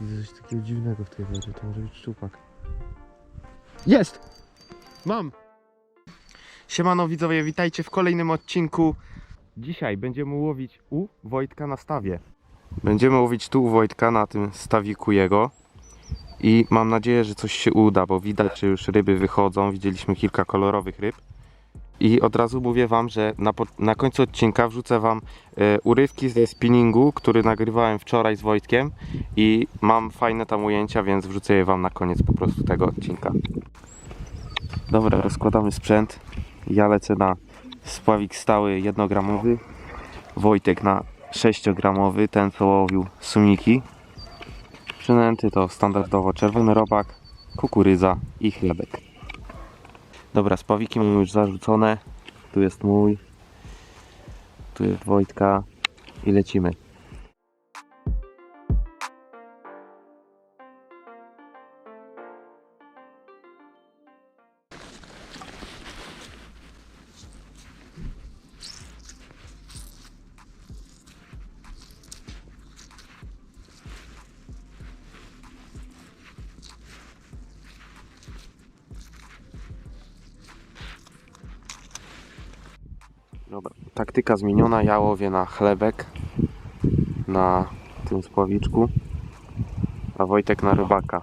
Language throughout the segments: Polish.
Widzę coś takiego dziwnego w tej wodzie, to może być szczupak. Jest! Mam! Siemano widzowie, witajcie w kolejnym odcinku. Dzisiaj będziemy łowić u Wojtka na stawie. Będziemy łowić tu u Wojtka na tym stawiku jego. I mam nadzieję, że coś się uda, bo widać, że już ryby wychodzą. Widzieliśmy kilka kolorowych ryb. I od razu mówię Wam, że na, na końcu odcinka wrzucę Wam e, urywki ze spinningu, który nagrywałem wczoraj z Wojtkiem. I mam fajne tam ujęcia, więc wrzucę je Wam na koniec po prostu tego odcinka. Dobra, rozkładamy sprzęt. Ja lecę na spławik stały 1-gramowy. Wojtek na 6-gramowy, ten co łowił sumiki. Przynęty to standardowo czerwony robak, kukurydza i chlebek. Dobra, spławiki mamy już zarzucone. Tu jest mój. Tu jest Wojtka. I lecimy. Taktyka zmieniona. Ja łowię na chlebek. Na tym spławiczku. A Wojtek na rybaka.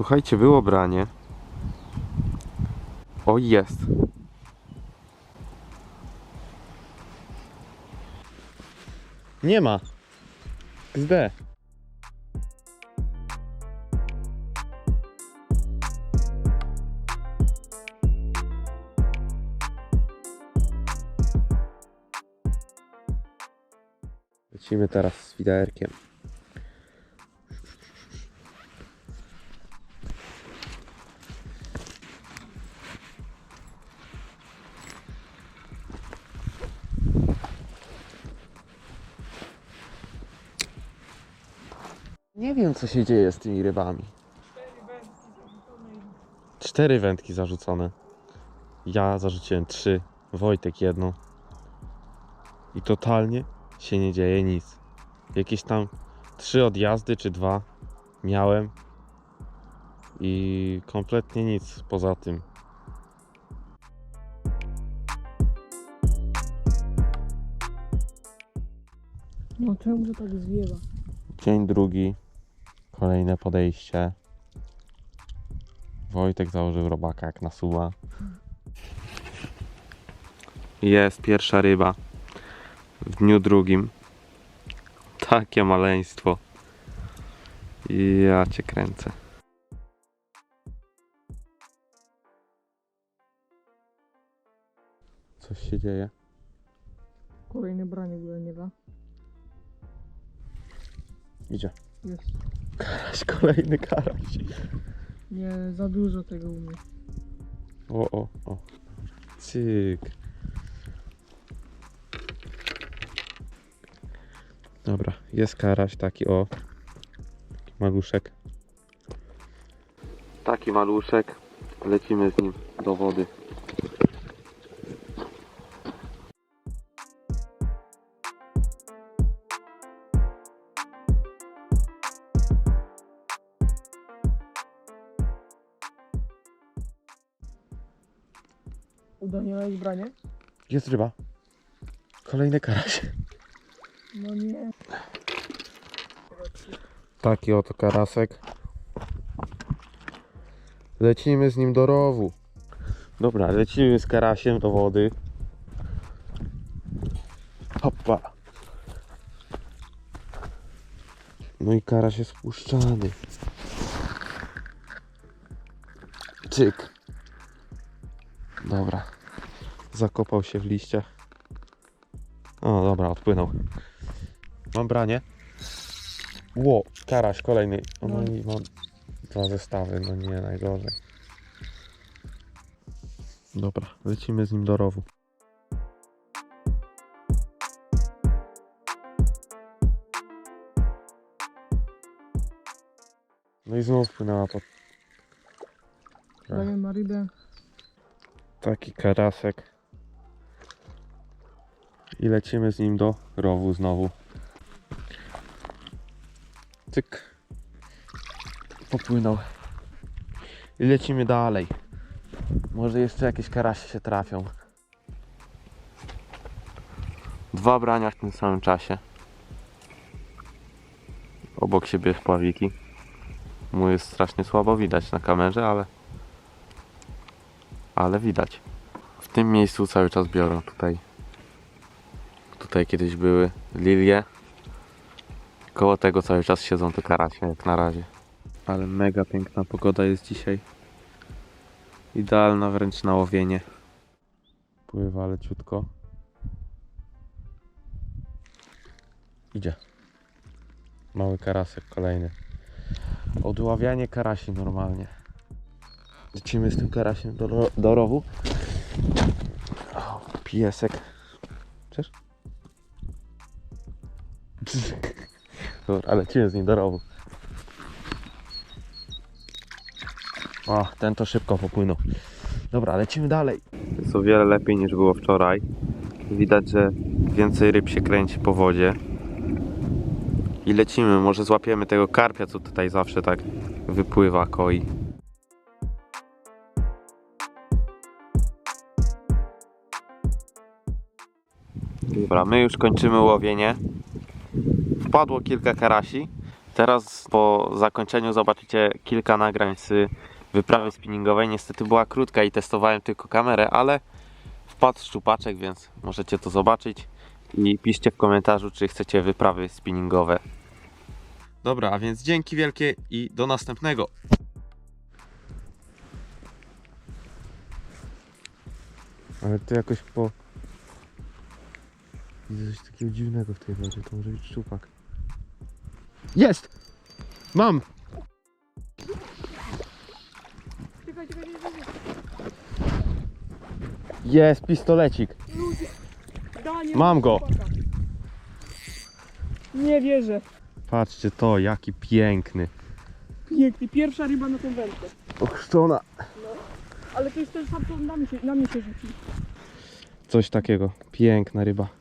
Słuchajcie, było branie. O, jest. Nie ma. XD. Lecimy teraz z widełkiem. Nie wiem co się dzieje z tymi rybami. Cztery wędki zarzucone. Ja zarzuciłem trzy, Wojtek jedną. I totalnie się nie dzieje nic. Jakieś tam trzy odjazdy czy dwa miałem. I kompletnie nic poza tym. No czemu to tak zwiewa? Dzień drugi. Kolejne podejście. Wojtek założył robaka jak nasuwa. Jest pierwsza ryba. W dniu drugim. Takie maleństwo. Ja cię kręcę. Coś się dzieje. Kolejne branie górniewa. Idzie. Jest. Karaś, kolejny karaś. Nie za dużo tego u mnie. O, o, o. Cyk. Dobra, jest karaś taki o. Taki maluszek. Taki maluszek. Lecimy z nim do wody. Udaniałeś branie? Jest ryba. Kolejny karaś. No nie. Taki oto karasek. Lecimy z nim do rowu. Dobra, lecimy z karasiem do wody. Hoppa. No i karaś jest puszczany. Cyk. Dobra. Zakopał się w liściach. O, dobra, odpłynął. Mam branie. Ło, karaś kolejny. O, no i mam Dwa zestawy, no nie najgorzej. Dobra, lecimy z nim do rowu. No i znów płynęła pod Daję na rybę. Taki karasek. I lecimy z nim do rowu znowu. Cyk. Popłynął. I lecimy dalej. Może jeszcze jakieś karasie się trafią. Dwa brania w tym samym czasie. Obok siebie pławiki. Mu jest strasznie słabo widać na kamerze, ale ale widać. W tym miejscu cały czas biorą tutaj. Tutaj kiedyś były lilie. Koło tego cały czas siedzą te karasie jak na razie. Ale mega piękna pogoda jest dzisiaj. Idealna wręcz na łowienie. Pływa leciutko. Idzie. Mały karasek kolejny. Odławianie karasi normalnie. Lecimy z tym karasiem do, do rowu. O, piesek. Chcesz? Dobra, lecimy z nim do rowu. O, ten to szybko popłynął. Dobra, lecimy dalej. Jest o wiele lepiej niż było wczoraj. Widać, że więcej ryb się kręci po wodzie. I lecimy, może złapiemy tego karpia, co tutaj zawsze tak wypływa, koi. Dobra, my już kończymy łowienie. Wpadło kilka karasi. Teraz po zakończeniu zobaczycie kilka nagrań z wyprawy spinningowej. Niestety była krótka i testowałem tylko kamerę, ale wpadł szczupaczek, więc możecie to zobaczyć. I piszcie w komentarzu, czy chcecie wyprawy spinningowe. Dobra, a więc dzięki wielkie i do następnego. Ale to jakoś po... Widzę coś takiego dziwnego w tej wodzie, to może być szczupak. Jest! Mam! Czekaj, czekaj, czekaj. Jest pistolecik. Mam go. Nie wierzę. Patrzcie to, jaki piękny. Piękny, pierwsza ryba na tą wędkę. Ochrzczona. Ale to jest ten sam, co na mnie się, na mnie się rzuci. Coś takiego. Piękna ryba.